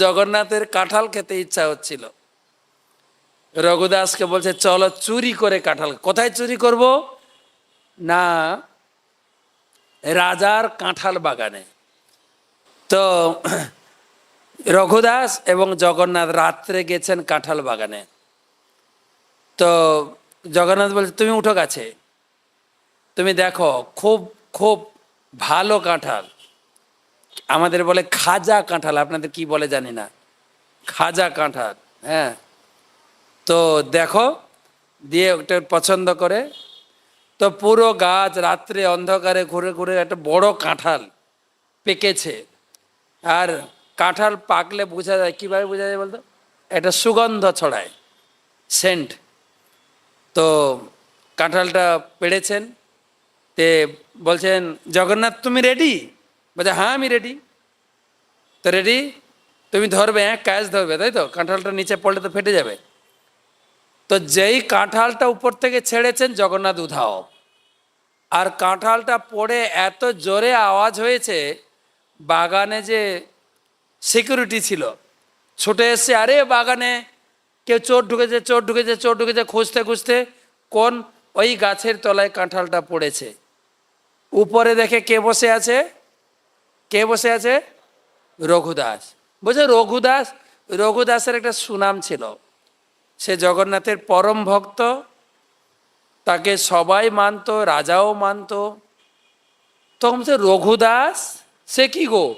জগন্নাথের কাঁঠাল খেতে ইচ্ছা হচ্ছিল। রঘুদাসকে বলছে, চলো চুরি করে কাঁঠাল, কোথায় চুরি করব? না, রাজার কাঁঠাল বাগানে। তো রঘুদাস এবং জগন্নাথ রাত্রে গেছেন কাঁঠাল বাগানে। তো জগন্নাথ বলছে, তুমি উঠো গাছে, তুমি দেখো, খুব খুব ভালো কাঁঠাল। আমাদের বলে খাজা কাঁঠাল, আপনাদের কি বলে জানি না। খাজা কাঁঠাল হ্যাঁ। তো দেখো, দিয়ে ওটা পছন্দ করে। তো পুরো গাছ রাত্রে অন্ধকারে ঘুরে ঘুরে একটা বড় কাঁঠাল পেকেছে। আর কাঁঠাল পাকলে বোঝা যায়, কীভাবে বোঝা যায় বলতো? একটা সুগন্ধ ছড়ায়, সেন্ট। তো কাঁঠালটা পেড়েছেন, তে বলছেন, জগন্নাথ, তুমি রেডি বলছে হ্যাঁ আমি রেডি তো রেডি তুমি ধরবে হ্যাঁ ক্যাচ ধরবে, তাই তো? কাঁঠালটা নিচে পড়লে তো ফেটে যাবে। তো যেই কাঁঠালটা উপর থেকে ছেড়েছেন জগন্নাথ উধাও। আর কাঁঠালটা পড়ে এত জোরে আওয়াজ হয়েছে, বাগানে যে সিকিউরিটি ছিল, ছুটে এসছে আরে বাগানে, কেউ চোর ঢুকেছে চোর ঢুকেছে চোর ঢুকেছে, খুঁজতে খুঁজতে, কোন ওই গাছের তলায় কাঁঠালটা পড়েছে? উপরে দেখে কে বসে আছে? কে বসে আছে? রঘুদাস। বুঝে, রঘুদাস রঘুদাসের একটা সুনাম ছিল। সে জগন্নাথের পরম ভক্ত। তাকে সবাই মানতো, রাজাও মানতো। তখন সে রঘুদাস, সে কি গো?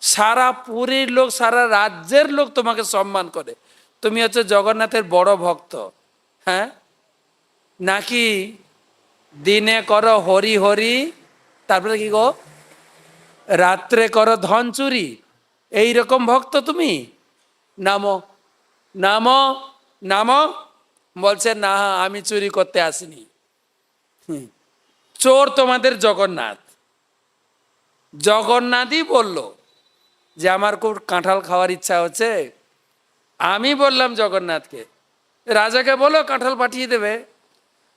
সারা পুরীর লোক, সারা রাজ্যের লোক তোমাকে সম্মান করে। তুমি হচ্ছে জগন্নাথের বড় ভক্ত। হ্যাঁ? নাকি দিনে করো হরি হরি? তারপরে কি গো? রাত্রে করো ধন চুরি। এইরকম ভক্ত তুমি? নামো। নামো। নামো। বলছে, না, আমি চুরি করতে আসিনি। চোর তোমাদের জগন্নাথ। জগন্নাথই বলল যে, আমার খুব কাঁঠাল খাওয়ার ইচ্ছা হচ্ছে। আমি বললাম জগন্নাথকে, রাজাকে বলো কাঁঠাল পাঠিয়ে দেবে।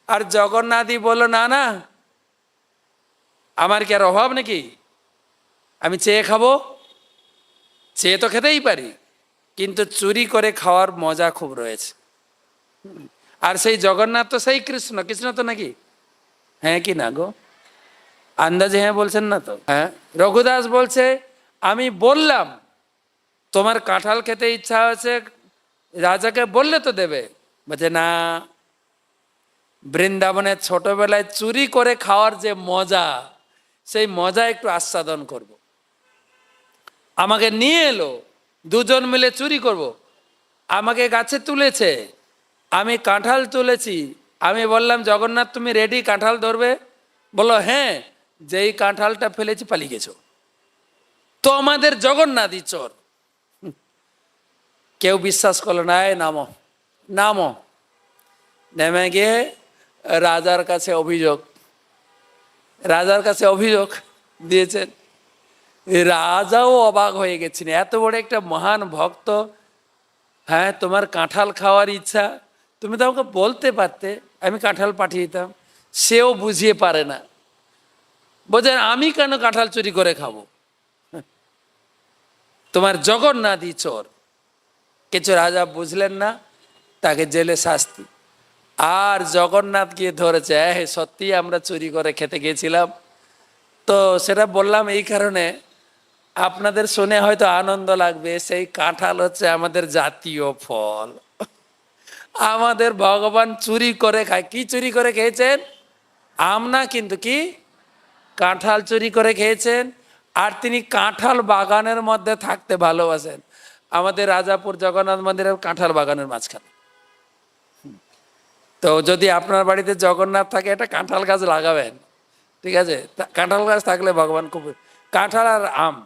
আর জগন্নাথই বলল, না না। আমার কি আর অভাব নাকি? আমি চেয়ে খাব? চেয়ে তো খেতেই পারি, কিন্তু চুরি করে খাওয়ার মজা খুব রয়েছে। আর সেই জগন্নাথ তো সেই কৃষ্ণ কৃষ্ণ তো নাকি? হ্যাঁ কি না গো? আন্দাজে হ্যাঁ বলছেন না তো? হ্যাঁ রঘুদাস বলছে, আমি বললাম, তোমার কাঁঠাল খেতে ইচ্ছা হয়েছে, রাজাকে বললে তো দেবে। বলছে, না, বৃন্দাবনের ছোটবেলায় চুরি করে খাওয়ার যে মজা, সেই মজা একটু আস্বাদন করব। আমাকে নিয়ে এলো। দুজন মিলে চুরি করব। আমাকে গাছে তুলেছে। আমি কাঁঠাল তুলেছি। আমি বললাম, জগন্নাথ, তুমি রেডি কাঁঠাল ধরবে? বলো হ্যাঁ যেই কাঁঠালটা ফেলেছি পালিয়ে গেছো। তো আমাদের জগন্নাথই চোর কেউ বিশ্বাস করল না, এই নামো নামো। নেমে গিয়ে রাজার কাছে অভিযোগ, রাজার কাছে অভিযোগ দিয়েছেন। রাজাও অবাক হয়ে গেছেন। এত বড় একটা মহান ভক্ত। হ্যাঁ তোমার কাঁঠাল খাওয়ার ইচ্ছা। তুমি তো আমাকে বলতে পারতে, আমি কাঁঠাল পাঠিয়ে দিতাম সেও বুঝিয়ে পারে না। বলছেন আমি কেন কাঁঠাল চুরি করে খাব? তোমার জগন্নাথই চোর। কিছু রাজা বুঝলেন না, তাকে জেলে শাস্তি। আর জগন্নাথ গিয়ে ধরেছে হ্যাঁ সত্যি আমরা চুরি করে খেতে গেছিলাম। তো সেটা বললাম এই কারণে আপনাদের শুনে হয়তো আনন্দ লাগবে, সেই কাঁঠাল হচ্ছে আমাদের জাতীয় ফল। আমাদের ভগবান চুরি করে খায়। কি চুরি করে খেয়েছেন? আম না কিন্তু কি? কাঁঠাল চুরি করে খেয়েছেন। আর তিনি কাঁঠাল বাগানের মধ্যে থাকতে ভালোবাসেন। আমাদের রাজাপুর জগন্নাথ মন্দিরের কাঁঠাল বাগানের মাঝখানে। তো যদি আপনার বাড়িতে জগন্নাথ থাকে, একটা কাঁঠাল গাছ লাগাবেন। ঠিক আছে? কাঁঠাল গাছ থাকলে ভগবান খুব কাঁঠাল আর আম।